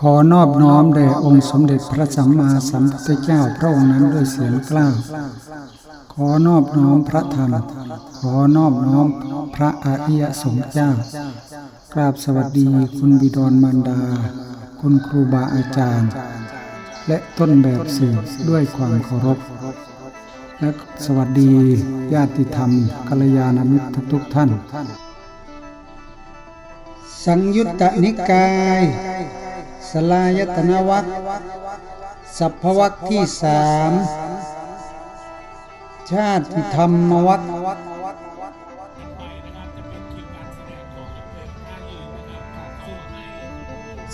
ขอนอบน้อมแด่องค์สมเด็จพระสัมมาสัมพุทธเจ้าพระองค์นั้นด้วยเสียงกล้า ขอนอบน้อมพระธรรม ขอนอบน้อมพระอริยสงฆ์เจ้า กราบสวัสดีคุณบิดรมารดา คุณครูบาอาจารย์ และต้นแบบสื่อด้วยความเคารพ และสวัสดีญาติธรรมกัลยาณมิตรทุกท่าน สังยุตตนิกาย สลายตนวัคสัพพวัคที่สามชาติธรรมวัค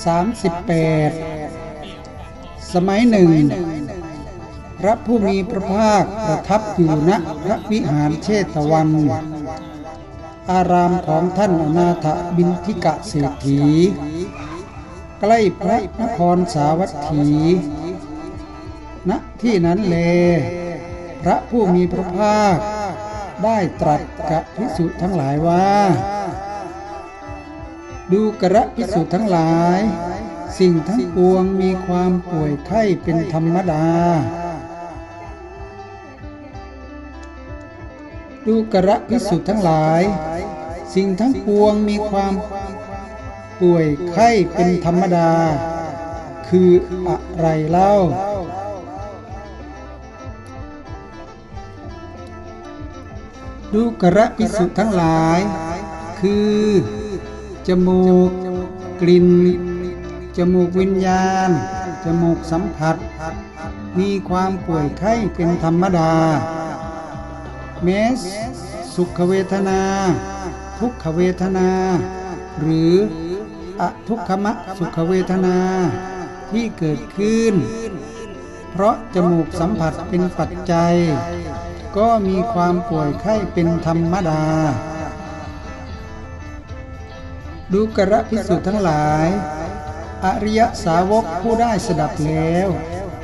สามสิบแปดสมัยหนึ่ง พระผู้มีพระภาคประทับอยู่ณพระวิหารเชตวัน อารามของท่านอนาถบินทิกะเศรษฐี ใกล้พระนครสาวัตถี ณ ที่นั้นเล พระผู้มีพระภาค ได้ตรัสกับพิสุทั้งหลายว่า ดูกระพิสุทั้งหลาย สิ่งทั้งปวงมีความป่วยไข้เป็นธรรมดา ดูกระพิสุทั้งหลาย สิ่งทั้งปวงมีความ ป่วยไข้เป็นธรรมดา คืออะไรเล่า ดูกระพิสุทั้งหลาย คือ จมูก กลิ่น จมูกวิญญาณ จมูกสัมผัส มีความป่วยไข้เป็นธรรมดา เมส สุขเวทนา ทุกขเวทนา หรือ อทุกขมะสุขเวทนาที่เกิดขึ้น เพราะจมูกสัมผัสเป็นปัจจัย ก็มีความป่วยไข้เป็นธรรมดา ดูกระพิสุทั้งหลาย อริยสาวกผู้ได้สดับแล้ว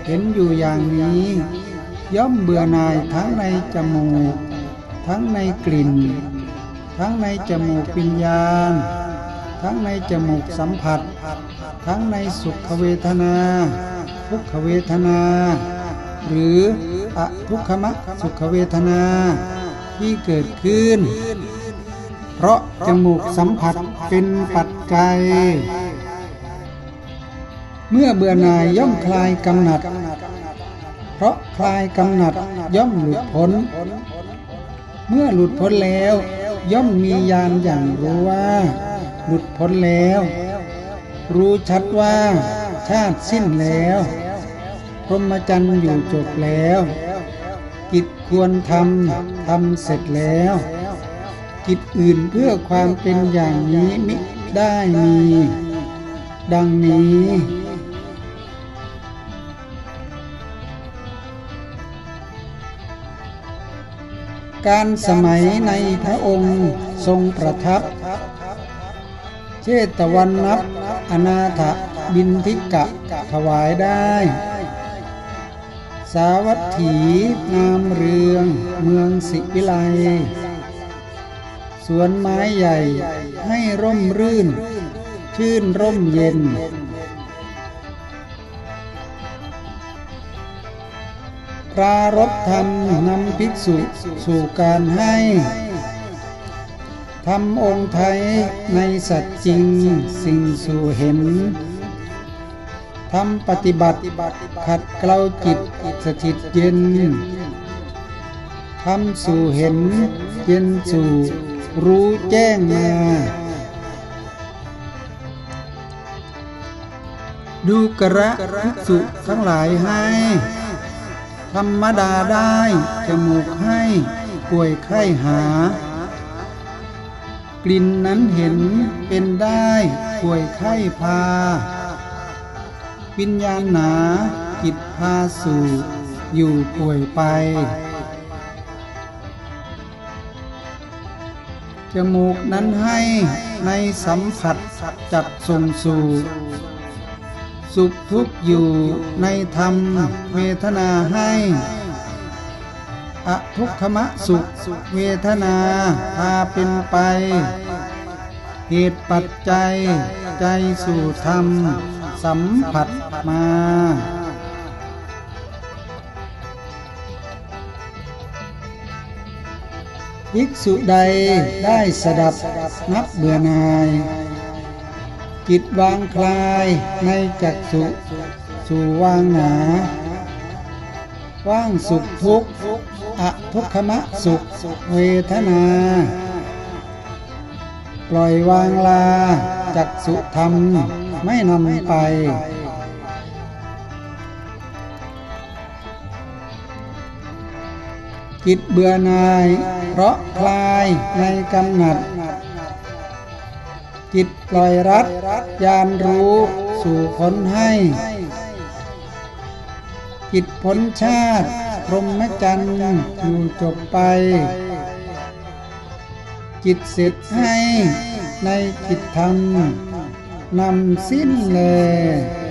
เห็นอยู่อย่างนี้ ย่อมเบื่อหน่ายทั้งในจมูก ทั้งในกลิ่น ทั้งในจมูกวิญญาณ ทั้งในจมูกสัมผัส ทั้งในสุขเวทนา ทุกขเวทนา หรืออทุกขมะสุขเวทนาที่เกิดขึ้น เพราะจมูกสัมผัสเป็นปัจจัย เมื่อเบื่อหน่ายย่อมคลายกำหนัด เพราะคลายกำหนัดย่อมหลุดพ้น เมื่อหลุดพ้นแล้วย่อมมีญาณอย่างรู้ว่า หลุดพ้นแล้ว รู้ชัดว่าชาติสิ้นแล้ว พรหมจรรย์อยู่จบแล้ว กิจควรทำทำเสร็จแล้ว กิจอื่นเพื่อความเป็นอย่างนี้มิได้มี ดังนี้การสมัยในพระองค์ทรงประทับ เชตวันนับอนาถบินทิกะถวายได้ สาวัตถีนามเรืองเมืองสิวิไลสวนไม้ใหญ่ให้ร่มรื่น ชื่นร่มเย็น ปรารบธรรมนำภิกษุสู่การให้ ทำองค์ไทยในสัจจริงสิ่งสู่เห็นทำปฏิบัติขัดเกลาจิตสถิตเย็นทำสู่เห็นเย็นสู่รู้แจ้งมา ดูกระภิกษุทั้งหลายให้ ธรรมดาได้ จมูกให้ ป่วยไข้หา กลิ่นนั้นเห็นเป็นได้ป่วยไข้พา วิญญาณหนาจิตพาสู่ อยู่ป่วยไป จมูกนั้นให้ในสัมผัสจับส่งสู่ สุขทุกข์อยู่ในธรรมเวทนาให้ อทุกขมะสุขเวทนาพาเป็นไป เหตุปัจจัย ใจสู่ธรรม สัมผัสมาภิกษุใดได้สดับนับเบื่อนาย จิตวางคลายในจักสุสู่วางหนา ว่างสุขทุกข์อะทุกขมะสุขเวทนา ปล่อยวางลาจักสุธรรมไม่นำไปจิตเบื่อหน่าย เพราะคลายในกำหนัด จิตปล่อยรัดยานรู้สู่ผลให้ จิตพ้นชาติ พรหมจรรย์อยู่จบไป กิจเสร็จให้ในกิจธรรมนำสิ้นเลย